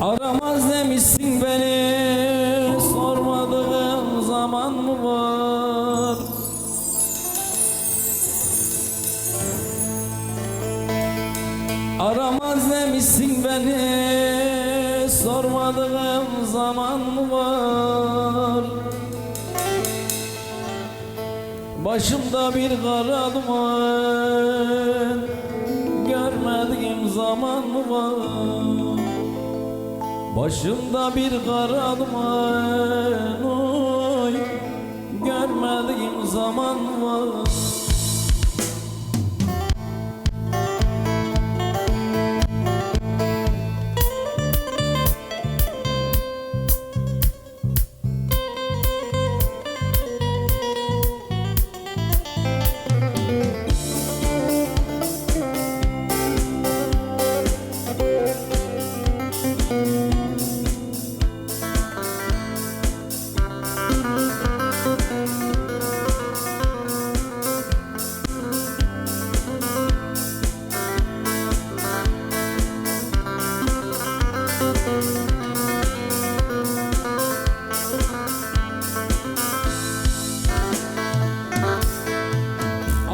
Aramaz demişsin beni Sormadığım zaman mı var? Aramaz demişsin beni Sormadığım zaman mı var? Başımda bir kara duman Görmediğim zaman mı var Başımda bir kara duman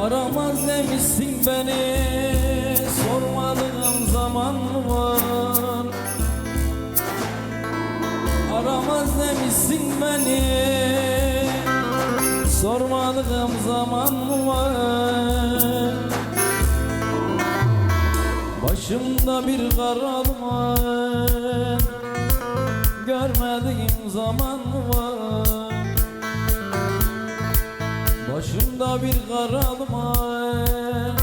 Aramaz demişsin beni? Sormadığım zaman var? Aramaz demişsin beni? Sormadığım zaman var Başımda bir kara duman Görmediğim zaman var. Başımda bir kara duman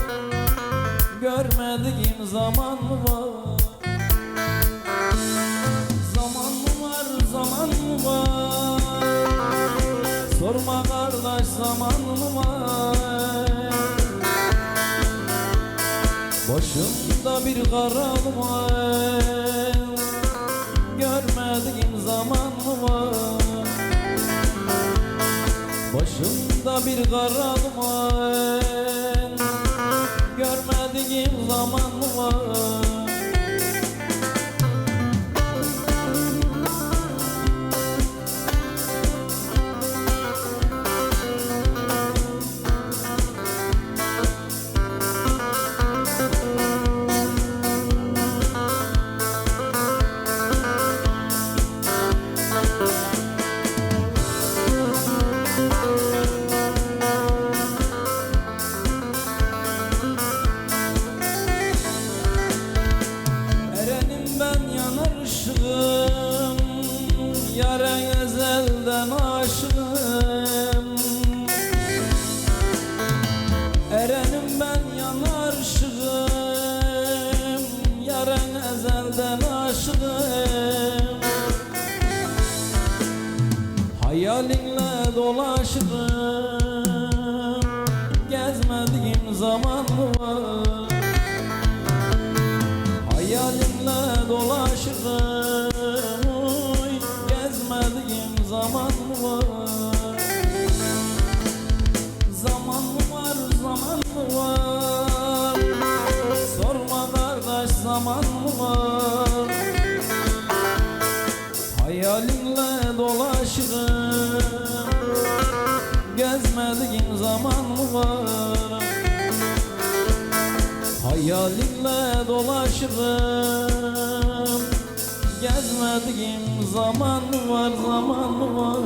Görmediğim zaman var. Zaman mı var zaman mı var? Sorma kardeş zaman mı var? Başımda bir kara duman Görmediğim zaman var. Başımda bir kara duman Görmediğim zaman aşığım Hayalinle dolaşırım Gezmediğim zaman var Dolaşırım. Gezmediğim zaman mı var Hayalinle dolaşırım. Gezmediğim zaman mı var zaman mı var